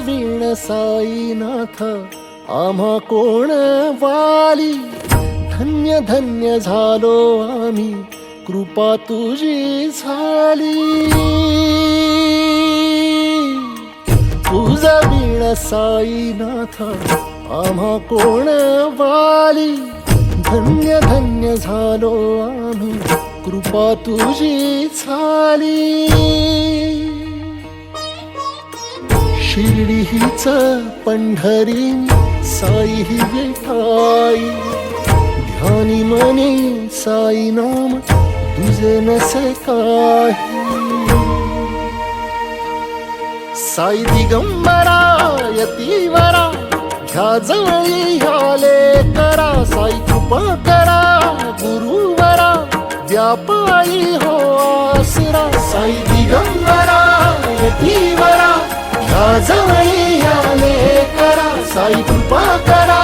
वीण साईनाथ आम्हा कोण वाली? धन्य धन्य झालो आम्ही कृपा तुझी झाली. तुझा वीण साईनाथ आम्हा कोण वाली? धन्य धन्य झालो आम्ही कृपा तुझी झाली. शिर्डी हीच पंढरी साई ही विठाई ध्यानी मने साई नाम तुझे नसे काही साई दिगंबरा यतीवरा ह्या जवळी ह्याले करा. साई कृपा करा गुरुवरा व्यापारी हो आसरा. साई दिगंबरा यतीवरा जवळी ह्याले करा साई कृपा करा.